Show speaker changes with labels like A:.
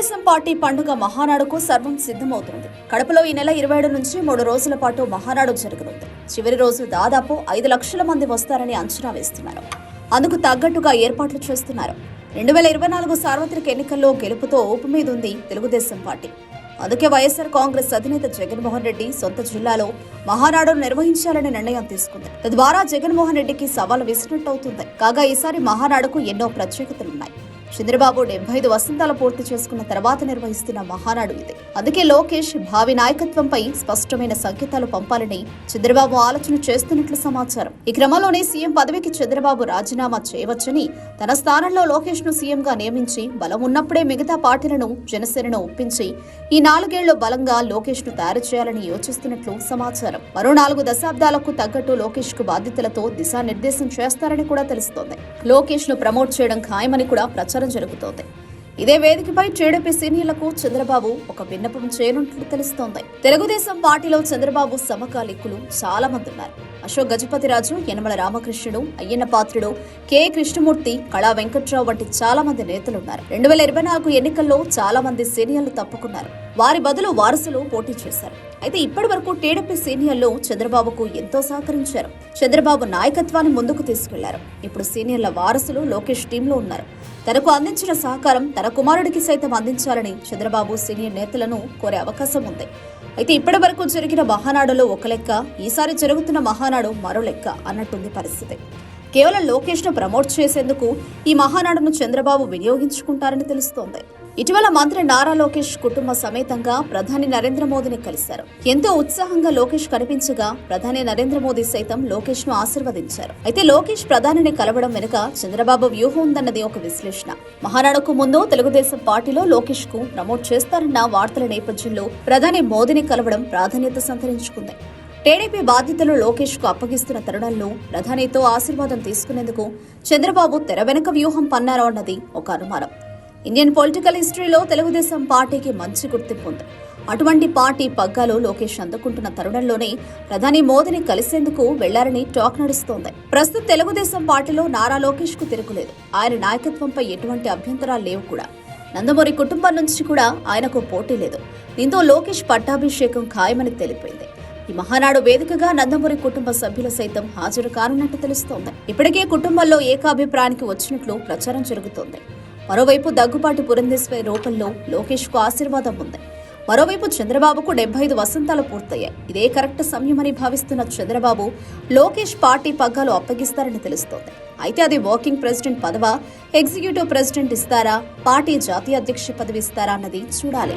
A: Telugu Desam party పండుగ మహానాడుకు సర్వం సిద్ధమవుతుంది కడపలో ఈ నెల ఇరవై ఏడు నుంచి మూడు రోజుల పాటు మహానాడు జరగనుంది. చివరి రోజు దాదాపు ఐదు లక్షల మంది వస్తారని అంచనా వేస్తున్నారు. అందుకు తగ్గట్టుగా ఏర్పాట్లు చేస్తున్నారు. రెండు వేల ఇరవై నాలుగు సార్వత్రిక ఎన్నికల్లో గెలుపుతో ఊపు మీద ఉంది తెలుగుదేశం పార్టీ. అందుకే వైఎస్ఆర్ కాంగ్రెస్ అధినేత జగన్మోహన్ రెడ్డి సొంత జిల్లాలో మహానాడును నిర్వహించాలనే నిర్ణయం తీసుకుంది. తద్వారా జగన్మోహన్ రెడ్డికి సవాల్ విసినట్టు అవుతుంది కాగా ఈసారి మహానాడుకు ఎన్నో ప్రత్యేకతలున్నాయి. చంద్రబాబు డెబ్బై ఐదు వసంతాలు పూర్తి చేసుకున్న తర్వాత నిర్వహిస్తున్న మహానాడు ఇది. అందుకే లోకేష్ భావి నాయకత్వంపై స్పష్టమైన సంకేతాలు పంపాలని చంద్రబాబు ఆలోచన చేస్తున్నట్లు సమాచారం. ఈ క్రమంలోనే సీఎం పదవికి చంద్రబాబు రాజీనామా చేయవచ్చని తన స్థానంలో లోకేష్ను సీఎంగా నియమించి బలం ఉన్నప్పుడే మిగతా పార్టీలను జనసేనను ఒప్పించి ఈ నాలుగేళ్ళు బలంగా లోకేష్ను తయారు చేయాలని యోచిస్తున్నట్లు సమాచారం. మరో నాలుగు దశాబ్దాలకు తగ్గట్టు లోకేష్కు బాధ్యతలతో దిశానిర్దేశం చేస్తారని కూడా తెలుస్తోంది. లోకేష్ను ప్రమోట్ చేయడం ఖాయమని కూడా ప్రచారం జరుగుతోంది. ఇదే వేదికపై టీడీపీ సీనియర్లకు చంద్రబాబు ఒక విన్నపం చేయనున్నట్లు తెలుస్తోంది. తెలుగుదేశం పార్టీలో చంద్రబాబు సమకాలీకులు చాలా మంది ఉన్నారు. అశోక్ గజపతిరాజు యనమల రామకృష్ణుడు అయ్యన్న పాత్రుడు కె. కృష్ణమూర్తి కళా వెంకట్రావు వంటి చాలా మంది నేతలున్నారు రెండు వేల ఇరవై నాలుగు ఎన్నికల్లో చాలా మంది సీనియర్లు తప్పుకున్నారు. వారి బదులు వారసులు పోటీ చేశారు. అయితే ఇప్పటి వరకు టీడీపీ సీనియర్లు చంద్రబాబుకు ఎంతో సహకరించారు. చంద్రబాబు నాయకత్వాన్ని ముందుకు తీసుకెళ్ళారు. ఇప్పుడు సీనియర్ల వారసులు లోకేష్ టీంలో ఉన్నారు. తనకు అందించిన సహకారం తన కుమారుడికి సైతం అందించాలని చంద్రబాబు సీనియర్ నేతలను కోరే అవకాశం ఉంది. అయితే ఇప్పటి వరకు జరిగిన మహానాడులో ఒక లెక్క ఈసారి జరుగుతున్న మహానాడు మరో లెక్క అన్నట్టుంది పరిస్థితి. కేవలం లోకేష్ను ప్రమోట్ చేసేందుకు ఈ మహానాడును చంద్రబాబు వినియోగించుకుంటారని తెలుస్తోంది. ఇటీవల మంత్రి నారా లోకేష్ కుటుంబ సమేతంగా ప్రధాని నరేంద్ర మోదీని కలిశారు. ఎంతో ఉత్సాహంగా లోకేష్ కనిపించగా ప్రధాని నరేంద్ర మోదీ సైతం లోకేష్ను ఆశీర్వదించారు. అయితే లోకేష్ ప్రధానిని కలవడం వెనుక చంద్రబాబు వ్యూహం ఉందన్నది ఒక విశ్లేషణ. మహానాడుకు ముందు తెలుగుదేశం పార్టీలో లోకేష్కు ప్రమోట్ చేస్తారన్న వార్తల నేపథ్యంలో ప్రధాని మోదీని కలవడం ప్రాధాన్యత సంతరించుకుంది. టీడీపీ బాధ్యతలు లోకేష్కు అప్పగిస్తున్న తరుణంలో ప్రధానితో ఆశీర్వాదం తీసుకునేందుకు చంద్రబాబు తెర వెనుక వ్యూహం పన్నారో అన్నది ఒక అనుమానం. ఇండియన్ పొలిటికల్ హిస్టరీలో తెలుగుదేశం పార్టీకి మంచి గుర్తింపు ఉంది. అటువంటి పార్టీ పగ్గాలు లోకేష్ అందుకుంటున్న తరుణంలోనే ప్రధాని మోదీని కలిసేందుకు వెళ్ళారని టాక్ నడుస్తోంది. ప్రస్తుతం తెలుగుదేశం పార్టీలో నారా లోకేష్కు తిరుగులేదు. ఆయన నాయకత్వంపై ఎటువంటి అభ్యంతరాలు లేవు కూడా. నందమూరి కుటుంబం నుంచి కూడా ఆయనకు పోటీ లేదు. దీంతో లోకేష్ పట్టాభిషేకం ఖాయమని తెలిపింది. ఈ మహానాడు వేదికగా నందమూరి కుటుంబ సభ్యులు సైతం హాజరు కానున్నట్టు తెలుస్తోంది. ఇప్పటికే కుటుంబంలో ఏకాభిప్రాయానికి వచ్చినట్లు ప్రచారం జరుగుతోంది. మరోవైపు దగ్గుబాటి పురంధేశ్వరి రూపంలో లోకేష్కు ఆశీర్వాదం ఉంది. మరోవైపు చంద్రబాబుకు డెబ్బై ఐదు వసంతాలు పూర్తయ్యాయి. ఇదే కరెక్ట్ సమయమని భావిస్తున్న చంద్రబాబు లోకేష్ పార్టీ పగ్గాలు అప్పగిస్తారని తెలుస్తోంది. అయితే అది వర్కింగ్ ప్రెసిడెంట్ పదవా ఎగ్జిక్యూటివ్ ప్రెసిడెంట్ ఇస్తారా పార్టీ జాతీయ అధ్యక్ష పదవి ఇస్తారా అన్నది చూడాలి.